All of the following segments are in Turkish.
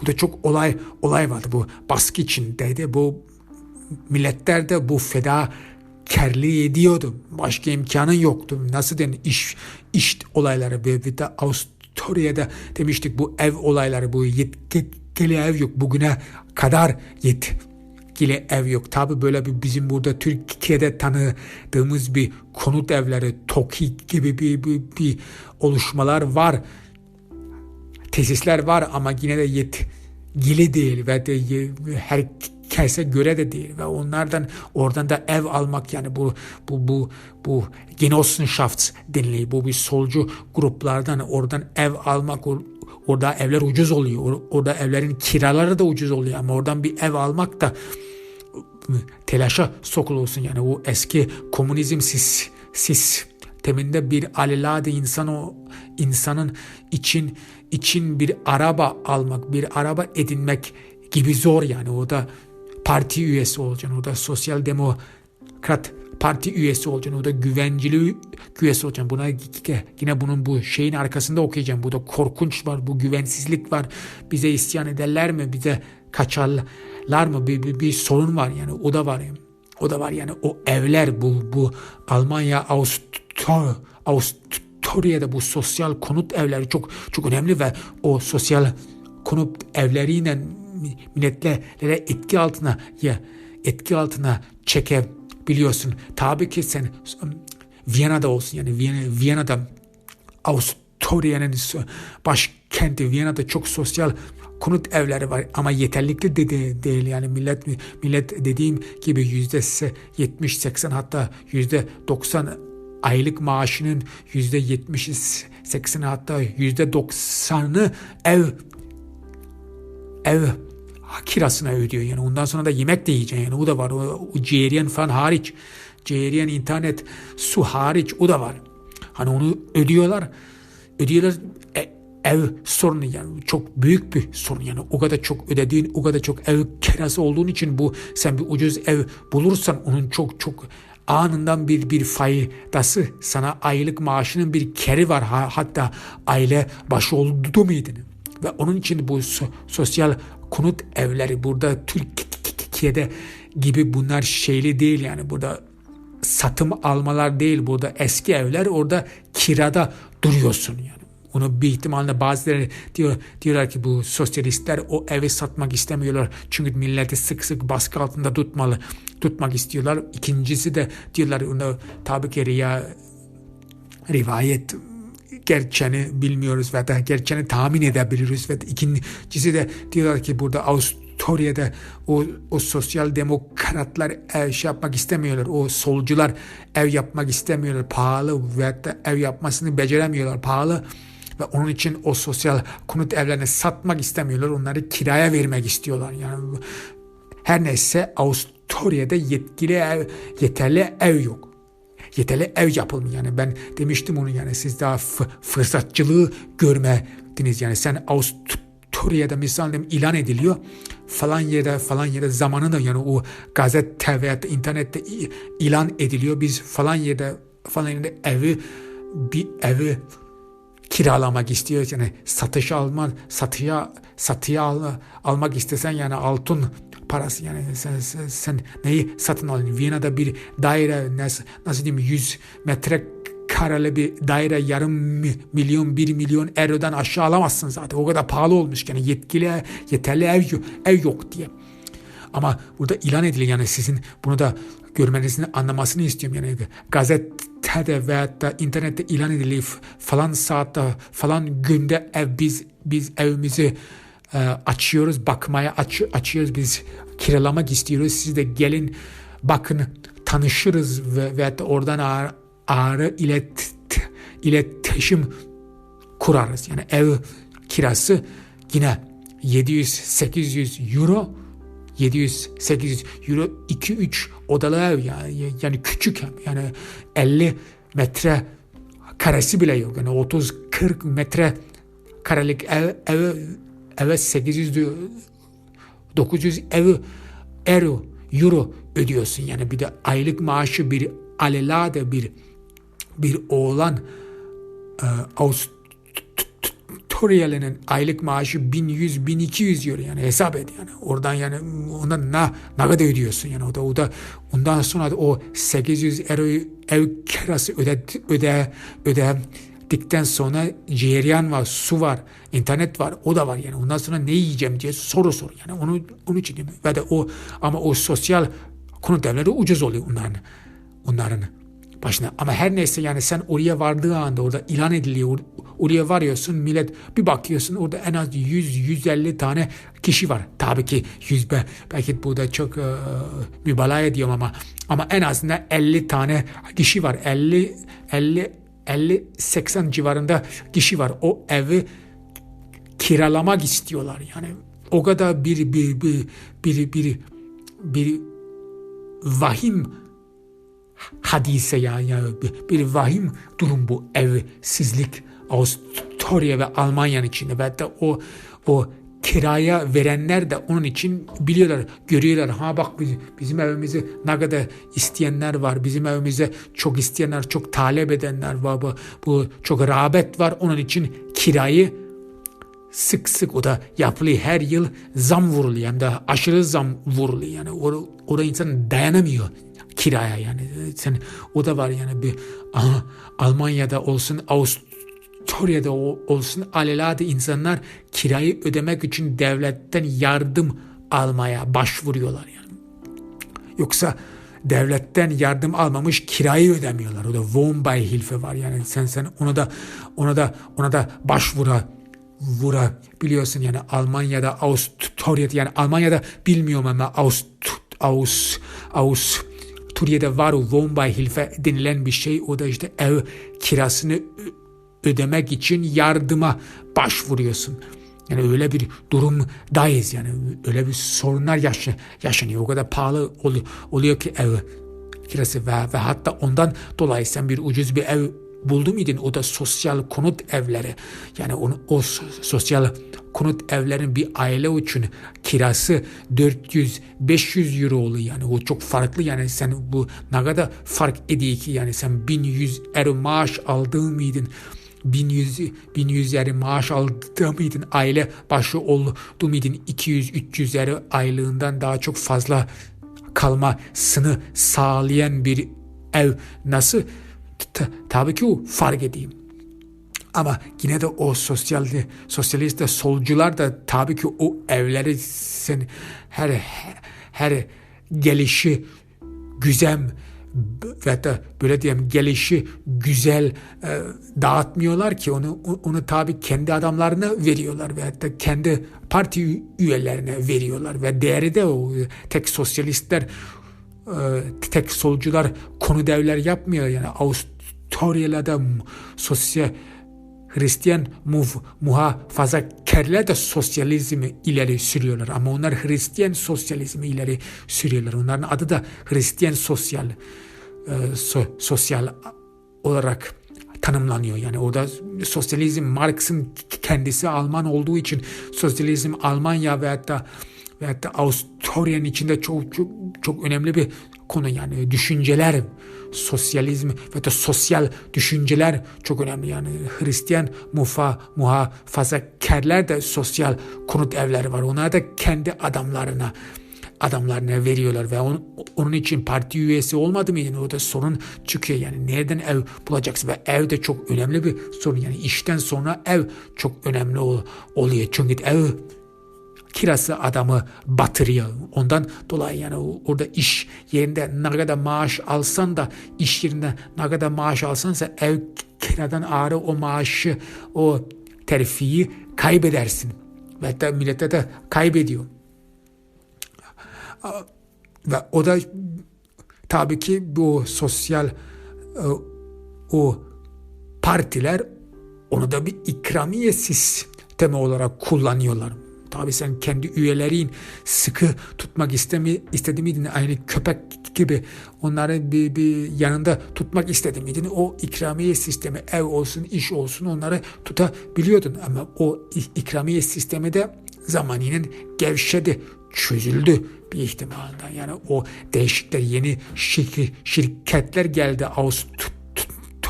bu da çok olay olay vardı bu baskı içindeydi bu milletler de bu feda kerli ediyordu. Başka imkanın yoktu. Nasıl denir? İş, iş olayları ve bir de Avusturya'da demiştik bu ev olayları bu yetkili ev yok. Bugüne kadar yetkili ev yok. Tabi böyle bir bizim burada Türkiye'de tanıdığımız bir konut evleri, TOKİ gibi bir, bir, bir oluşmalar var. Tesisler var ama yine de yetkili değil ve de her herkese göre de değil ve onlardan oradan da ev almak yani bu bu bu bu Genossenschaft deniliyor. Bu bir solcu gruplardan oradan ev almak orada evler ucuz oluyor. Orada evlerin kiraları da ucuz oluyor ama oradan bir ev almak da telaşa sokulursun yani o eski komünizm sis, sisteminde bir alelade insan o insanın için için bir araba almak, bir araba edinmek gibi zor yani o da parti üyesi olacaksın. O da sosyal demokrat parti üyesi olacaksın. O da güvencili üyesi olacaksın. Buna yine bunun bu şeyin arkasında okuyacağım. Bu da korkunç var. Bu güvensizlik var. Bize isyan ederler mi? Bize kaçarlar mı? Bir, bir, bir sorun var yani. O da var. Yani. O da var yani. O evler bu bu Almanya, Avusturya, Avusturya'da bu sosyal konut evleri çok çok önemli ve o sosyal konut evleriyle milletlere etki altına ya etki altına çekebiliyorsun. Tabii ki sen Viyana'da olsun yani Viyana, Viyana'da Avusturya'nın başkenti Viyana'da çok sosyal konut evleri var ama yeterlikli de değil yani millet millet dediğim gibi yüzde 70 80 hatta yüzde 90 aylık maaşının yüzde 70 80 hatta yüzde 90'ı ev ev kirasına ödüyor yani. Ondan sonra da yemek de yiyeceksin yani. O da var. O, o ciğeriyen falan hariç. Ciğeriyen internet, su hariç o da var. Hani onu ödüyorlar. Ödüyorlar. E, ev sorunu yani çok büyük bir sorun yani o kadar çok ödediğin o kadar çok ev kirası olduğun için bu sen bir ucuz ev bulursan onun çok çok anından bir bir faydası sana aylık maaşının bir keri var. Hatta aile başı oldu muydun? Ve onun için bu so, sosyal konut evleri burada Türkiye'de gibi bunlar şeyli değil. Yani burada satım almalar değil. Burada eski evler orada kirada duruyorsun yani. Onu bir ihtimalle bazıları diyor, diyorlar ki bu sosyalistler o evi satmak istemiyorlar. Çünkü milleti sık sık baskı altında tutmalı, tutmak istiyorlar. İkincisi de diyorlar onu tabii ki riya, rivayet gerçeğini bilmiyoruz ve da gerçeğini tahmin edebiliriz ve ikincisi de diyorlar ki burada Avusturya'da o, o sosyal demokratlar ev şey yapmak istemiyorlar. O solcular ev yapmak istemiyorlar. Pahalı ve ev yapmasını beceremiyorlar. Pahalı ve onun için o sosyal konut evlerini satmak istemiyorlar. Onları kiraya vermek istiyorlar. Yani her neyse Avusturya'da yetkili ev, yeterli ev yok yeterli ev yapılmıyor. Yani ben demiştim onu yani siz daha fırsatçılığı görmediniz. Yani sen Avusturya'da misal ilan ediliyor falan yerde falan yerde zamanında yani o gazete veya internette ilan ediliyor. Biz falan yerde falan yerde evi bir evi kiralamak istiyoruz. Yani satış alma, satıya satıya al, almak istesen yani altın parası yani sen, sen, sen neyi satın alın? Viyana'da bir daire nasıl, nasıl diyeyim 100 metre kareli bir daire yarım milyon bir milyon eurodan aşağı alamazsın zaten. O kadar pahalı olmuş yani yetkili yeterli ev, ev yok diye. Ama burada ilan ediliyor yani sizin bunu da görmenizini anlamasını istiyorum. Yani gazetede veya da internette ilan ediliyor falan saatte falan günde ev biz biz evimizi e, açıyoruz bakmaya aç, açıyoruz biz kiralamak istiyoruz siz de gelin bakın tanışırız ve, ve oradan ağrı, ağrı ilet, iletişim kurarız. Yani ev kirası yine 700-800 euro 700-800 euro 2-3 odalı ev yani, yani küçük yani 50 metre karesi bile yok. Yani 30-40 metre karelik ev, ev evet 800 diyor 900 ev euro euro ödüyorsun. Yani bir de aylık maaşı bir alelade bir bir oğlan e, Avustralyalı'nın aylık maaşı 1100-1200 euro yani hesap et yani. Oradan yani ondan ne, ne kadar ödüyorsun yani o da, o da ondan sonra da o 800 euro ev kirası öde, öde, öde dikten sonra cereyan var, su var, internet var, o da var yani. Ondan sonra ne yiyeceğim diye soru sor yani. Onu onun için ve de o ama o sosyal konut evleri ucuz oluyor onların. Onların başına. Ama her neyse yani sen oraya vardığı anda orada ilan ediliyor. Oraya varıyorsun millet bir bakıyorsun orada en az 100-150 tane kişi var. Tabii ki 100 be, belki burada çok e, mübalağa ediyorum ama ama en azından 50 tane kişi var. 50 50 50-80 civarında kişi var. O evi kiralamak istiyorlar. Yani o kadar bir bir bir bir bir, bir vahim hadise ya, ya bir, vahim durum bu evsizlik Avusturya ve Almanya'nın içinde ve hatta o o kiraya verenler de onun için biliyorlar, görüyorlar. Ha bak bizim evimizi ne kadar isteyenler var. Bizim evimize çok isteyenler, çok talep edenler var. Bu, bu çok rağbet var. Onun için kirayı sık sık o da yapılıyor. Her yıl zam vuruluyor. Hem de aşırı zam vuruluyor. Yani orada, orada insan dayanamıyor kiraya yani. Sen o da var yani bir Almanya'da olsun Avusturya'da olsun alelade insanlar kirayı ödemek için devletten yardım almaya başvuruyorlar yani. Yoksa devletten yardım almamış kirayı ödemiyorlar. O da Wohnbeihilfe var yani sen sen ona da ona da ona da başvura vura biliyorsun yani Almanya'da Avusturya'da yani Almanya'da bilmiyorum ama Aust Aus Aus Türkiye'de var o Wohnbeihilfe denilen bir şey. O da işte ev kirasını ödemek için yardıma başvuruyorsun. Yani öyle bir durumdayız yani öyle bir sorunlar yaşa, yaşanıyor. O kadar pahalı oluyor, oluyor ki ev kirası ve, ve hatta ondan dolayı sen bir ucuz bir ev buldu muydun? O da sosyal konut evleri. Yani onu, o sosyal konut evlerin bir aile için kirası 400-500 euro oluyor. Yani o çok farklı yani sen bu ne kadar fark ediyor ki yani sen 1100 euro maaş aldığın mıydın? 1100 1100 euro maaş aldığın mıydın? Aile başı oldu muydun? 200-300 euro aylığından daha çok fazla kalmasını sağlayan bir ev nasıl tabii ki o fark edeyim. Ama yine de o sosyal sosyalist de solcular da tabii ki o evleri sen her her gelişi güzel ve da böyle diyeyim gelişi güzel e, dağıtmıyorlar ki onu onu tabi kendi adamlarına veriyorlar ve hatta kendi parti üyelerine veriyorlar ve değeri de o tek sosyalistler tek solcular konu devler yapmıyor yani Avustralya'da sosyal Hristiyan muh, muhafazakarlar da sosyalizmi ileri sürüyorlar ama onlar Hristiyan sosyalizmi ileri sürüyorlar. Onların adı da Hristiyan sosyal e, so, sosyal olarak tanımlanıyor. Yani orada sosyalizm Marx'ın kendisi Alman olduğu için sosyalizm Almanya ve hatta ve hatta Avusturya'nın içinde çok, çok çok önemli bir konu yani. Düşünceler sosyalizm ve de sosyal düşünceler çok önemli yani. Hristiyan mufa muhafazakarlar da sosyal konut evleri var. Onlar da kendi adamlarına adamlarına veriyorlar. Ve on, onun için parti üyesi olmadı mıydı? Orada sorun çıkıyor yani. Nereden ev bulacaksın? Ve ev de çok önemli bir sorun yani. İşten sonra ev çok önemli ol, oluyor. Çünkü ev kirası adamı batırıyor. Ondan dolayı yani orada iş yerinde ne kadar maaş alsan da iş yerinde ne kadar maaş alsansa ev kiradan ağrı o maaşı o terfiyi kaybedersin. Ve hatta millete de kaybediyor. Ve o da tabii ki bu sosyal e, o partiler onu da bir ikramiye sistemi olarak kullanıyorlar. Tabi sen kendi üyelerin sıkı tutmak istemi, istedi miydin? Aynı köpek gibi onları bir, bir yanında tutmak istedi miydin? O ikramiye sistemi ev olsun iş olsun onları tutabiliyordun. Ama o ikramiye sistemi de zamanının gevşedi, çözüldü bir ihtimalden. Yani o değişikler yeni şirketler geldi Ağustos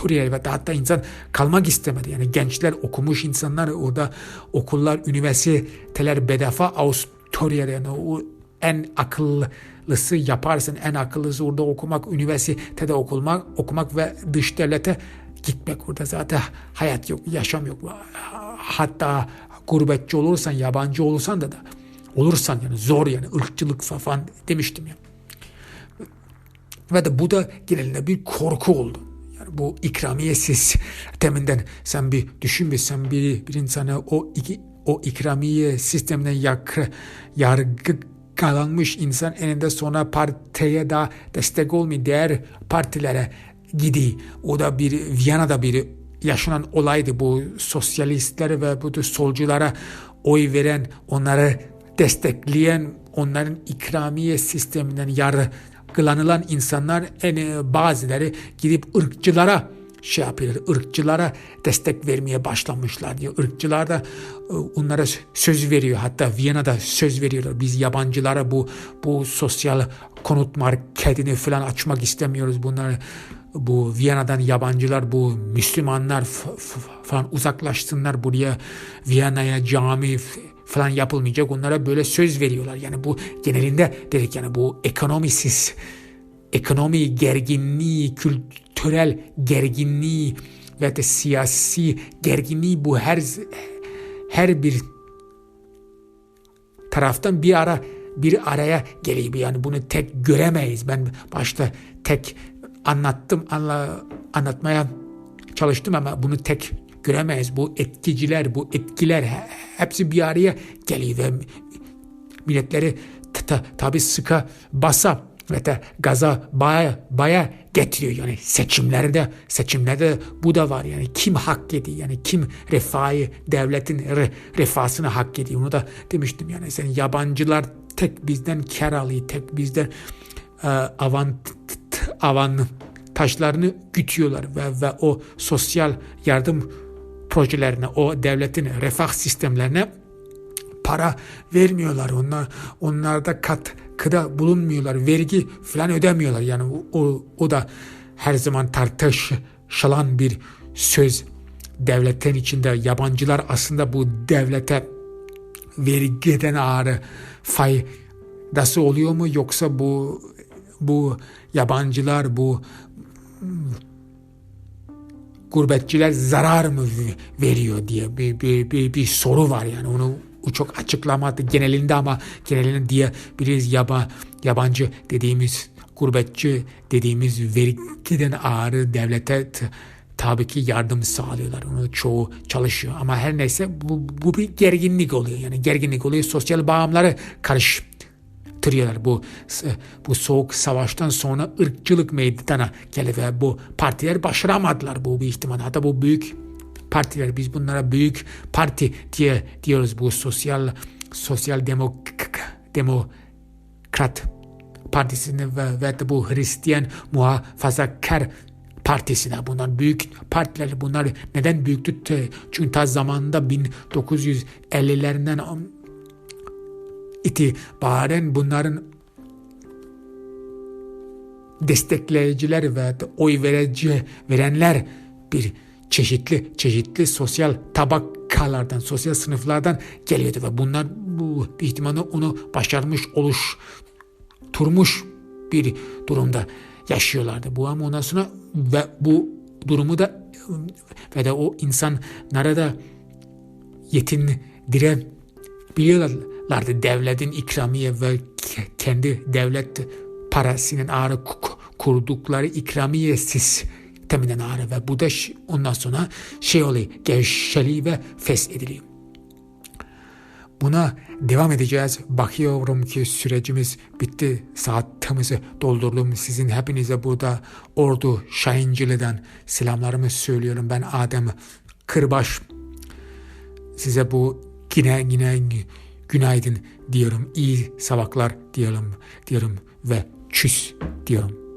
Toriye ve hatta insan kalmak istemedi. Yani gençler okumuş insanlar orada okullar, üniversiteler bedava Avusturya'da yani o en akıllısı yaparsın. En akıllısı orada okumak, üniversitede okumak, okumak ve dış devlete gitmek. Orada zaten hayat yok, yaşam yok. Hatta gurbetçi olursan, yabancı olursan da da olursan yani zor yani ırkçılık falan demiştim ya. Ve de bu da genelinde bir korku oldu. Bu ikramiyesiz teminden sen bir düşün bir sen bir, bir insana o iki o ikramiye sisteminden yak, yargı kalanmış insan eninde sonra partiye da destek olmuyor. Diğer partilere gidiyor. O da bir Viyana'da bir yaşanan olaydı. Bu sosyalistlere ve bu solculara oy veren, onları destekleyen, onların ikramiye sisteminden yargılanılan insanlar en bazıları gidip ırkçılara şey yapıyor, ırkçılara destek vermeye başlamışlar diyor. Irkçılar da e, onlara söz veriyor. Hatta Viyana'da söz veriyorlar. Biz yabancılara bu bu sosyal konut marketini falan açmak istemiyoruz. Bunlar bu Viyana'dan yabancılar, bu Müslümanlar falan uzaklaşsınlar buraya. Viyana'ya cami falan yapılmayacak. Onlara böyle söz veriyorlar. Yani bu genelinde dedik yani bu ekonomisiz ekonomi gerginliği, kültürel gerginliği ve de siyasi gerginliği bu her her bir taraftan bir ara bir araya geliyor. Yani bunu tek göremeyiz. Ben başta tek anlattım, anla, anlatmaya çalıştım ama bunu tek göremeyiz. Bu etkiciler, bu etkiler hepsi bir araya geliyor ve milletleri tabi sıka basa ve de gaza baya baya getiriyor. Yani seçimlerde seçimlerde bu da var. Yani kim hak ediyor? Yani kim refahı devletin re, refahını hak ediyor? Onu da demiştim. Yani sen yabancılar tek bizden kar alıyor tek bizden e, avant avantajlarını gütüyorlar ve, ve o sosyal yardım projelerine, o devletin refah sistemlerine para vermiyorlar. Onlar onlarda katkıda bulunmuyorlar. Vergi falan ödemiyorlar. Yani o, o da her zaman tartışılan bir söz. Devletin içinde yabancılar aslında bu devlete vergiden ağrı faydası oluyor mu yoksa bu bu yabancılar bu gurbetçiler zarar mı veriyor diye bir, bir, bir, bir soru var yani onu çok açıklamadı genelinde ama genelinde diye biriz yaba, yabancı dediğimiz gurbetçi dediğimiz vergiden ağrı devlete tabii ki yardım sağlıyorlar. Onu çoğu çalışıyor ama her neyse bu, bu bir gerginlik oluyor. Yani gerginlik oluyor. Sosyal bağımları karış tırıyorlar. Bu bu soğuk savaştan sonra ırkçılık meydana geldi ve bu partiler başaramadılar bu bir ihtimal. Hatta bu büyük partiler biz bunlara büyük parti diye diyoruz bu sosyal sosyal demok demokrat partisine ve, ve de bu Hristiyan muhafazakar partisine bunlar büyük partiler bunlar neden büyüktü çünkü ta zamanında 1950'lerinden itibaren bunların destekleyiciler ve oy verici verenler bir çeşitli çeşitli sosyal tabakalardan, sosyal sınıflardan geliyordu ve bunlar bu bir ihtimalle onu başarmış oluş turmuş bir durumda yaşıyorlardı. Bu ama ondan sonra ve bu durumu da ve de o insanlara da yetindirebiliyorlar lardı devletin ikramiye ve kendi devlet parasının ağrı kurdukları ikramiye sisteminden ağrı ve bu da ondan sonra şey oluyor gevşeliği ve fes ediliyor. Buna devam edeceğiz. Bakıyorum ki sürecimiz bitti. Saatimizi doldurdum. Sizin hepinize burada Ordu Şahincili'den selamlarımı söylüyorum. Ben Adem Kırbaş. Size bu yine yine günaydın diyorum, iyi sabahlar diyorum, diyorum ve çüs diyorum.